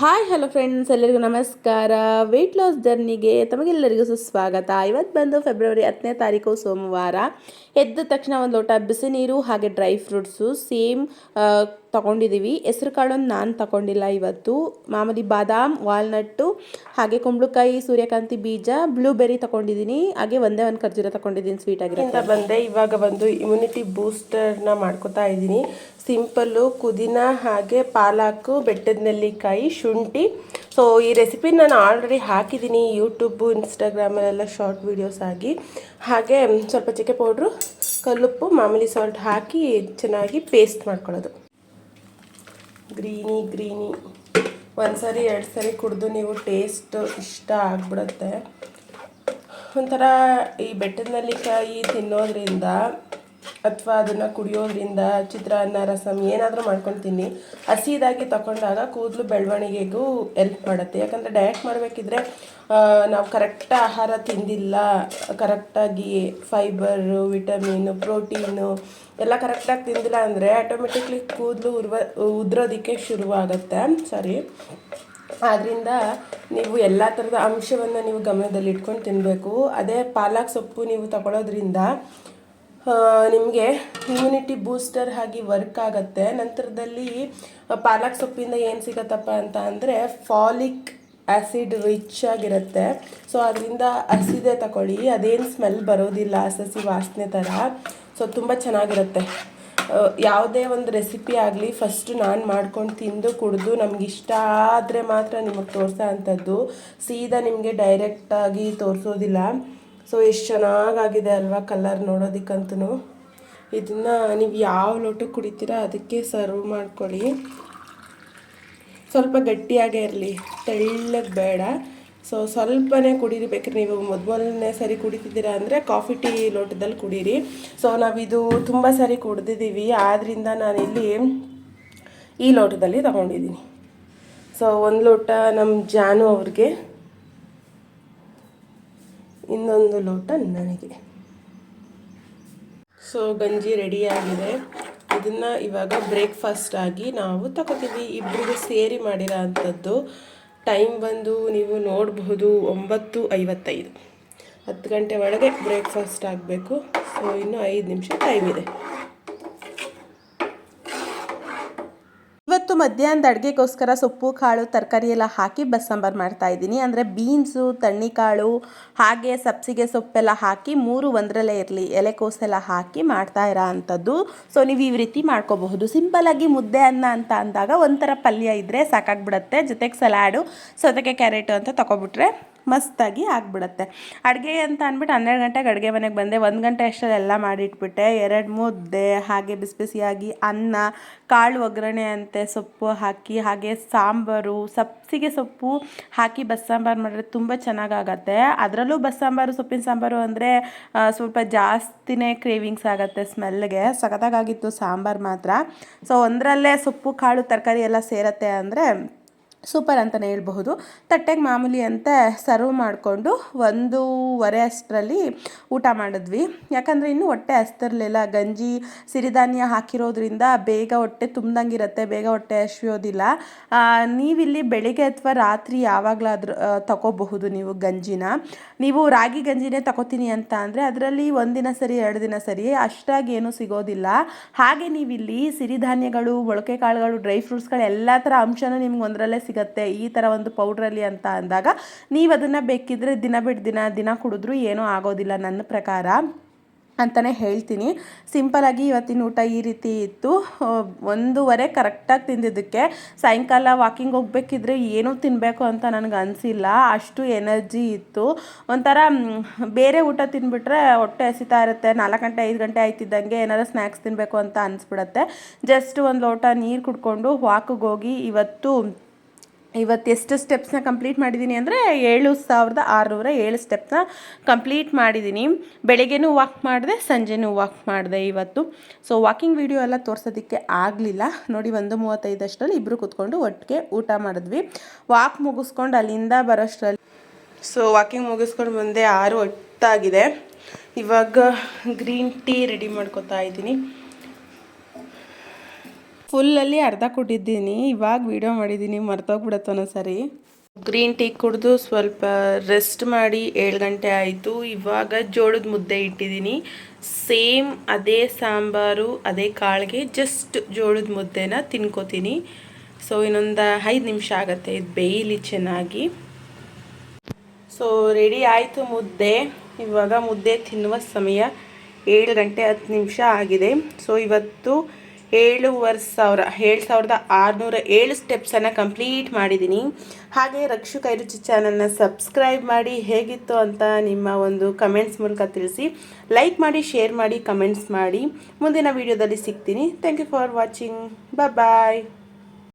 Hi hello friends ಎಲ್ಲರಿಗೂ ನಮಸ್ಕಾರ. Weight loss ಜರ್ನಿಗೆ ತಮಗೆಲ್ಲರಿಗೂ ಸುಸ್ವಾಗತ. ಇವತ್ತು ಬಂದು ಫೆಬ್ರವರಿ ಹತ್ತನೇ ತಾರೀಕು ಸೋಮವಾರ. ಎದ್ದ ತಕ್ಷಣ ಒಂದು ಲೋಟ ಬಿಸಿ ನೀರು, ಹಾಗೆ ಡ್ರೈ ಫ್ರೂಟ್ಸು ಸೇಮ್ ತಗೊಂಡಿದ್ದೀವಿ ಹೆಸ್ರು ಕಾಳೊಂದು ನಾನು ತಗೊಂಡಿಲ್ಲ ಇವತ್ತು. ಮಾಮೂಲಿ ಬಾದಾಮ್, ವಾಲ್ನಟ್ಟು, ಹಾಗೆ ಕುಂಬಳಕಾಯಿ, ಸೂರ್ಯಕಾಂತಿ ಬೀಜ ಬ್ಲೂಬೆರಿ ತಗೊಂಡಿದ್ದೀನಿ ಹಾಗೆ ಒಂದೇ ಒಂದು ಖರ್ಜೂರ ತಗೊಂಡಿದ್ದೀನಿ ಸ್ವೀಟ್ ಆಗಿರುತ್ತೆ. ಬಂದೆ ಇವಾಗ ಬಂದು ಇಮ್ಯುನಿಟಿ ಬೂಸ್ಟರ್ನ ಮಾಡ್ಕೋತಾ ಇದ್ದೀನಿ ಸಿಂಪಲ್ಲು ಪುದೀನ ಹಾಗೆ ಪಾಲಾಕು, ಬೆಟ್ಟದ ನೆಲ್ಲಿಕಾಯಿ ಶುಂಠಿ ಸೊ ಈ ರೆಸಿಪಿ ನಾನು ಆಲ್ರೆಡಿ ಹಾಕಿದ್ದೀನಿ ಯೂಟ್ಯೂಬು ಇನ್ಸ್ಟಾಗ್ರಾಮಲ್ಲೆಲ್ಲ ಶಾರ್ಟ್ ವೀಡಿಯೋಸ್ ಆಗಿ. ಹಾಗೆ ಸ್ವಲ್ಪ ಚಿಕ್ಕೆ ಪೌಡ್ರು ಕಲ್ಲುಪ್ಪು, ಮಾಮೂಲಿ ಸಾಲ್ಟ್ ಹಾಕಿ ಚೆನ್ನಾಗಿ ಪೇಸ್ಟ್ ಮಾಡ್ಕೊಳ್ಳೋದು. ಗ್ರೀನಿ ಗ್ರೀನಿ ಒಂದು ಸರಿ ಎರಡು ಸರಿ ಕುಡಿದು ನೀವು ಟೇಸ್ಟ್ ಇಷ್ಟ ಆಗ್ಬಿಡುತ್ತೆ. ಒಂಥರ ಈ ಬೆಟ್ಟದ ನಲ್ಲಿಕಾಯಿ ತಿನ್ನೋದ್ರಿಂದ ಅಥವಾ ಅದನ್ನು ಕುಡಿಯೋದ್ರಿಂದ ಚಿತ್ರಾನ್ನ ರಸಮ್ ಏನಾದರೂ ಮಾಡ್ಕೊಂಡು ತಿನ್ನಿ ಹಸಿದಾಗಿ ತಗೊಂಡಾಗ ಕೂದಲು ಬೆಳವಣಿಗೆಗೂ ಎಲ್ಪ್ ಮಾಡುತ್ತೆ. ಯಾಕಂದರೆ ಡಯಟ್ ಮಾಡಬೇಕಿದ್ರೆ ನಾವು ಕರೆಕ್ಟ್ ಆಹಾರ ತಿಂದಿಲ್ಲ. ಕರೆಕ್ಟಾಗಿ ಫೈಬರು ವಿಟಮಿನು ಪ್ರೋಟೀನು ಎಲ್ಲ ಕರೆಕ್ಟಾಗಿ ತಿಂದಿಲ್ಲ ಅಂದರೆ ಆಟೋಮೆಟಿಕ್ಲಿ ಕೂದಲು ಉರ್ವ, ಉದ್ರೋದಕ್ಕೆ ಶುರುವಾಗುತ್ತೆ. ಸಾರಿ. ಆದ್ದರಿಂದ ನೀವು ಎಲ್ಲ ಥರದ ಅಂಶವನ್ನು ನೀವು ಗಮನದಲ್ಲಿ ಇಟ್ಕೊಂಡು ತಿನ್ನಬೇಕು ಅದೇ ಪಾಲಕ್ ಸೊಪ್ಪು ನೀವು ತಗೊಳ್ಳೋದ್ರಿಂದ ನಿಮಗೆ ಇಮ್ಯುನಿಟಿ ಬೂಸ್ಟರ್ ಆಗಿ ವರ್ಕ್ ಆಗುತ್ತೆ. ನಂತರದಲ್ಲಿ ಪಾಲಕ್ ಸೊಪ್ಪಿಂದ ಏನು ಸಿಗತ್ತಪ್ಪ ಅಂತ ಅಂದರೆ ಫಾಲಿಕ್ ಆ್ಯಸಿಡ್ ರಿಚ್ ಆಗಿರುತ್ತೆ. ಸೊ ಅದರಿಂದ ಹಸಿದೆ ತಗೊಳ್ಳಿ ಅದೇನು ಸ್ಮೆಲ್ ಬರೋದಿಲ್ಲ ಹಸಸಿ ವಾಸನೆ ಥರ ಸೊ ತುಂಬ ಚೆನ್ನಾಗಿರುತ್ತೆ. ಯಾವುದೇ ಒಂದು ರೆಸಿಪಿ ಆಗಲಿ ಫಸ್ಟು ನಾನು ಮಾಡ್ಕೊಂಡು ತಿಂದು ಕುಡಿದು ನಮ್ಗೆ ಇಷ್ಟ ಆದರೆ ಮಾತ್ರ ನಿಮಗೆ ತೋರಿಸೋ ಅಂಥದ್ದು. ಸೀದಾ ನಿಮಗೆ ಡೈರೆಕ್ಟಾಗಿ ತೋರಿಸೋದಿಲ್ಲ. ಸೊ ಎಷ್ಟು ಚೆನ್ನಾಗಾಗಿದೆ ಅಲ್ವಾ ಕಲರ್ ನೋಡೋದಕ್ಕಂತೂ ಇದನ್ನು ನೀವು ಯಾವ ಲೋಟಕ್ಕೆ ಕುಡಿತೀರಾ ಅದಕ್ಕೆ ಸರ್ವ್ ಮಾಡ್ಕೊಳ್ಳಿ. ಸ್ವಲ್ಪ ಗಟ್ಟಿಯಾಗೇ ಇರಲಿ, ತೆಳ್ಳಗೆ ಬೇಡ. ಸೊ ಸ್ವಲ್ಪನೇ ಕುಡೀರಿ ಬೇಕ್ರಿ ನೀವು ಮೊದಲನೇ ಸರಿ ಕುಡಿತಿದ್ದೀರಾ ಅಂದರೆ ಕಾಫಿ ಟೀ ಲೋಟದಲ್ಲಿ ಕುಡೀರಿ. ಸೊ ನಾವಿದು ತುಂಬ ಸರಿ ಕುಡ್ದಿದ್ದೀವಿ ಆದ್ದರಿಂದ ನಾನಿಲ್ಲಿ ಈ ಲೋಟದಲ್ಲಿ ತಗೊಂಡಿದ್ದೀನಿ. ಸೊ ಒಂದು ಲೋಟ ನಮ್ಮ ಜಾನು ಅವ್ರಿಗೆ. ಇನ್ನೊಂದು ಲೋಟ ನನಗೆ. ಸೊ ಗಂಜಿ ರೆಡಿಯಾಗಿದೆ ಇದನ್ನು ಇವಾಗ ಬ್ರೇಕ್ಫಾಸ್ಟ್ ಆಗಿ ನಾವು ತಗೋತೀವಿ. ಇಬ್ಬರಿಗೂ ಸೇರಿ ಮಾಡಿರೋ ಅಂಥದ್ದು. ಟೈಮ್ ಬಂದು ನೀವು ನೋಡಬಹುದು ಒಂಬತ್ತು ಐವತ್ತೈದು. ಹತ್ತು ಗಂಟೆ ಒಳಗೆ ಬ್ರೇಕ್ಫಾಸ್ಟ್ ಆಗಬೇಕು. ಸೊ ಇನ್ನೂ ಐದು ನಿಮಿಷ ಟೈಮ್ ಇದೆ ಇವತ್ತು ಮಧ್ಯಾಹ್ನದ ಅಡುಗೆಗೋಸ್ಕರ ಸೊಪ್ಪು, ಕಾಳು, ತರಕಾರಿ ಎಲ್ಲ ಹಾಕಿ ಬಸ್ಸಾಂಬಾರು ಮಾಡ್ತಾ ಇದ್ದೀನಿ. ಅಂದರೆ ಬೀನ್ಸು ತಣ್ಣಿಕಾಳು ಹಾಗೆ ಸಬ್ಸಿಗೆ ಸೊಪ್ಪೆಲ್ಲ ಹಾಕಿ ಮೂರು ಒಂದರಲ್ಲೇ ಇರಲಿ. ಎಲೆಕೋಸೆಲ್ಲ ಹಾಕಿ ಮಾಡ್ತಾ ಇರೋ ಅಂಥದ್ದು. ಸೊ ನೀವು ಈ ರೀತಿ ಮಾಡ್ಕೋಬಹುದು. ಸಿಂಪಲಾಗಿ ಮುದ್ದೆ ಅನ್ನ ಅಂತ ಅಂದಾಗ ಒಂಥರ ಪಲ್ಯ ಇದ್ದರೆ ಸಾಕಾಗ್ಬಿಡುತ್ತೆ. ಜೊತೆಗೆ ಸಲಾಡು ಅದಕ್ಕೆ ಕ್ಯಾರೆಟು ಅಂತ ತಗೊಬಿಟ್ರೆ ಮಸ್ತಾಗಿ ಆಗಿಬಿಡುತ್ತೆ. ಅಡುಗೆ ಅಂತ ಅಂದ್ಬಿಟ್ಟು ಹನ್ನೆರಡು ಗಂಟೆಗೆ ಅಡುಗೆ ಮನೆಗೆ ಬಂದೆ. ಒಂದು ಗಂಟೆ ಅಷ್ಟರಲ್ಲಿ ಎಲ್ಲ ಮಾಡಿಟ್ಬಿಟ್ಟೆ. ಎರಡು ಮುದ್ದೆ, ಹಾಗೆ ಬಿಸಿ ಬಿಸಿಯಾಗಿ ಅನ್ನ, ಕಾಳು ಒಗ್ಗರಣೆ ಅಂತೆ ಸೊಪ್ಪು ಹಾಕಿ, ಹಾಗೆ ಸಾಂಬಾರು ಸಬ್ಸಿಗೆ ಸೊಪ್ಪು ಹಾಕಿ ಬಸ್ಸಾಂಬಾರು ಮಾಡಿದ್ರೆ ತುಂಬ ಚೆನ್ನಾಗಾಗತ್ತೆ. ಅದರಲ್ಲೂ ಬಸ್ಸಾಂಬಾರು, ಸೊಪ್ಪಿನ ಸಾಂಬಾರು ಅಂದರೆ ಸ್ವಲ್ಪ ಜಾಸ್ತಿನೇ ಕ್ರೇವಿಂಗ್ಸ್ ಆಗುತ್ತೆ ಸ್ಮೆಲ್ಗೆ. ಸಖತ್ತಾಗಿತ್ತು ಸಾಂಬಾರು ಮಾತ್ರ. ಸೊ, ಒಂದರಲ್ಲೇ ಸೊಪ್ಪು, ಕಾಳು, ತರಕಾರಿ ಎಲ್ಲ ಸೇರತ್ತೆ ಅಂದರೆ ಸೂಪರ್ ಅಂತಲೇ ಹೇಳ್ಬಹುದು. ತಟ್ಟೆಗೆ ಮಾಮೂಲಿ ಅಂತ ಸರ್ವ್ ಮಾಡಿಕೊಂಡು ಒಂದೂವರೆ ಅಷ್ಟರಲ್ಲಿ ಊಟ ಮಾಡಿದ್ವಿ. ಯಾಕಂದರೆ ಇನ್ನೂ ಹೊಟ್ಟೆ ಹಸ್ತಿರ್ಲಿಲ್ಲ. ಗಂಜಿ, ಸಿರಿಧಾನ್ಯ ಹಾಕಿರೋದ್ರಿಂದ ಬೇಗ ಹೊಟ್ಟೆ ತುಂಬ್ದಂಗಿರುತ್ತೆ, ಬೇಗ ಹೊಟ್ಟೆ ಹಸಿಯೋದಿಲ್ಲ. ನೀವಿಲ್ಲಿ ಬೆಳಿಗ್ಗೆ ಅಥವಾ ರಾತ್ರಿ ಯಾವಾಗಲಾದ್ರೂ ತಗೋಬಹುದು ನೀವು ಗಂಜಿನ. ನೀವು ರಾಗಿ ಗಂಜಿನೇ ತಗೋತೀನಿ ಅಂತ ಅಂದರೆ ಅದರಲ್ಲಿ ಒಂದಿನ ಸರಿ, ಎರಡು ದಿನ ಸರಿ ಅಷ್ಟಾಗಿ ಏನೂ ಸಿಗೋದಿಲ್ಲ. ಹಾಗೆ ನೀವಿಲ್ಲಿ ಸಿರಿಧಾನ್ಯಗಳು ಮೊಳಕೆ ಕಾಳುಗಳು ಡ್ರೈ ಫ್ರೂಟ್ಸ್ಗಳು, ಎಲ್ಲ ಥರ ಅಂಶನೂ ನಿಮ್ಗೆ ಒಂದರಲ್ಲೇ ಸಿಗುತ್ತೆ. ಈ ಥರ ಒಂದು ಪೌಡ್ರಲ್ಲಿ ಅಂತ ಅಂದಾಗ ನೀವು ಅದನ್ನು ಬೇಕಿದ್ದರೆ ದಿನ ಬಿಟ್ಟು ದಿನ ದಿನ ಕುಡಿದ್ರೂ ಏನೂ ಆಗೋದಿಲ್ಲ ನನ್ನ ಪ್ರಕಾರ ಅಂತಲೇ ಹೇಳ್ತೀನಿ. ಸಿಂಪಲಾಗಿ ಇವತ್ತಿನ ಊಟ ಈ ರೀತಿ ಇತ್ತು. ಒಂದೂವರೆ ಕರೆಕ್ಟಾಗಿ ತಿಂದಿದ್ದಕ್ಕೆ. ಸಾಯಂಕಾಲ ವಾಕಿಂಗ್ ಹೋಗ್ಬೇಕಿದ್ರೆ ಏನೂ ತಿನ್ನಬೇಕು ಅಂತ ನನಗೆ ಅನಿಸಿಲ್ಲ. ಅಷ್ಟು ಎನರ್ಜಿ ಇತ್ತು. ಒಂಥರ ಬೇರೆ ಊಟ ತಿನ್ಬಿಟ್ರೆ ಹೊಟ್ಟೆ ಹಸಿತಾ ಇರುತ್ತೆ. ನಾಲ್ಕು ಗಂಟೆ, ಐದು ಗಂಟೆ ಆಯ್ತಿದ್ದಂಗೆ ಏನಾರು ಸ್ನ್ಯಾಕ್ಸ್ ತಿನ್ನಬೇಕು ಅಂತ ಅನಿಸ್ಬಿಡತ್ತೆ. ಜಸ್ಟ್ ಒಂದು ಲೋಟ ನೀರು ಕುಡ್ಕೊಂಡು ವಾಕಿಗೆ ಹೋಗಿ ಇವತ್ತು ಇವತ್ತು ಎಷ್ಟು ಸ್ಟೆಪ್ಸ್ನ ಕಂಪ್ಲೀಟ್ ಮಾಡಿದ್ದೀನಿ ಅಂದರೆ ಏಳು ಸಾವಿರದ ಆರುನೂರ ಏಳು ಸ್ಟೆಪ್ನ ಕಂಪ್ಲೀಟ್ ಮಾಡಿದ್ದೀನಿ ಬೆಳಗ್ಗೆನೂ ವಾಕ್ ಮಾಡಿದೆ, ಸಂಜೆನೂ ವಾಕ್ ಮಾಡಿದೆ ಇವತ್ತು. ಸೊ ವಾಕಿಂಗ್ ವೀಡಿಯೋ ಎಲ್ಲ ತೋರಿಸೋದಕ್ಕೆ ಆಗಲಿಲ್ಲ. ನೋಡಿ, ಒಂದು ಮೂವತ್ತೈದಷ್ಟರಲ್ಲಿ ಇಬ್ಬರು ಕೂತ್ಕೊಂಡು ಒಟ್ಟಿಗೆ ಊಟ ಮಾಡಿದ್ವಿ. ವಾಕ್ ಮುಗಿಸ್ಕೊಂಡು ಅಲ್ಲಿಂದ ಬರೋಷ್ಟರಲ್ಲಿ ಸೊ ವಾಕಿಂಗ್ ಮುಗಿಸ್ಕೊಂಡು ಬಂದೆ ಆರು ಹೊತ್ತಾಗಿದೆ ಇವಾಗ ಗ್ರೀನ್ ಟೀ ರೆಡಿ ಮಾಡ್ಕೊತಾ ಇದ್ದೀನಿ. ಫುಲ್ಲಲ್ಲಿ ಅರ್ಧ ಕೊಟ್ಟಿದ್ದೀನಿ. ಇವಾಗ ವಿಡಿಯೋ ಮಾಡಿದ್ದೀನಿ ಮರ್ತೋಗ್ಬಿಡತ್ತ ಸರಿ. ಗ್ರೀನ್ ಟೀ ಕುಡಿದು ಸ್ವಲ್ಪ ರೆಸ್ಟ್ ಮಾಡಿ ಏಳು ಗಂಟೆ ಆಯಿತು. ಇವಾಗ ಜೋಳದ ಮುದ್ದೆ ಇಟ್ಟಿದ್ದೀನಿ ಸೇಮ್ ಅದೇ ಸಾಂಬಾರು, ಅದೇ ಕಾಳಿಗೆ ಜಸ್ಟ್ ಜೋಳದ ಮುದ್ದೆನ ತಿನ್ಕೋತೀನಿ. ಸೊ ಇನ್ನೊಂದು ಐದು ನಿಮಿಷ ಆಗುತ್ತೆ, ಇದು ಬೇಯಲಿ ಚೆನ್ನಾಗಿ. ಸೊ ರೆಡಿ ಆಯಿತು ಮುದ್ದೆ. ಇವಾಗ ಮುದ್ದೆ ತಿನ್ನುವ ಸಮಯ ಏಳು ಗಂಟೆ ಹತ್ತು ನಿಮಿಷ ಆಗಿದೆ. ಸೊ ಇವತ್ತು ಏಳುವರೆ ಸಾವಿರ, ಏಳು ಸಾವಿರದ ಆರುನೂರ ಏಳು ಸ್ಟೆಪ್ಸನ್ನು ಕಂಪ್ಲೀಟ್ ಮಾಡಿದ್ದೀನಿ ಹಾಗೆ ರಕ್ಷು ಕೈರುಚಿ ಚಾನಲ್ನ ಸಬ್ಸ್ಕ್ರೈಬ್ ಮಾಡಿ ಹೇಗಿತ್ತು ಅಂತ ನಿಮ್ಮ ಒಂದು ಕಮೆಂಟ್ಸ್ ಮೂಲಕ ತಿಳಿಸಿ. ಲೈಕ್ ಮಾಡಿ ಶೇರ್ ಮಾಡಿ ಕಮೆಂಟ್ಸ್ ಮಾಡಿ. ಮುಂದಿನ ವೀಡಿಯೋದಲ್ಲಿ ಸಿಗ್ತೀನಿ. Thank you for watching bye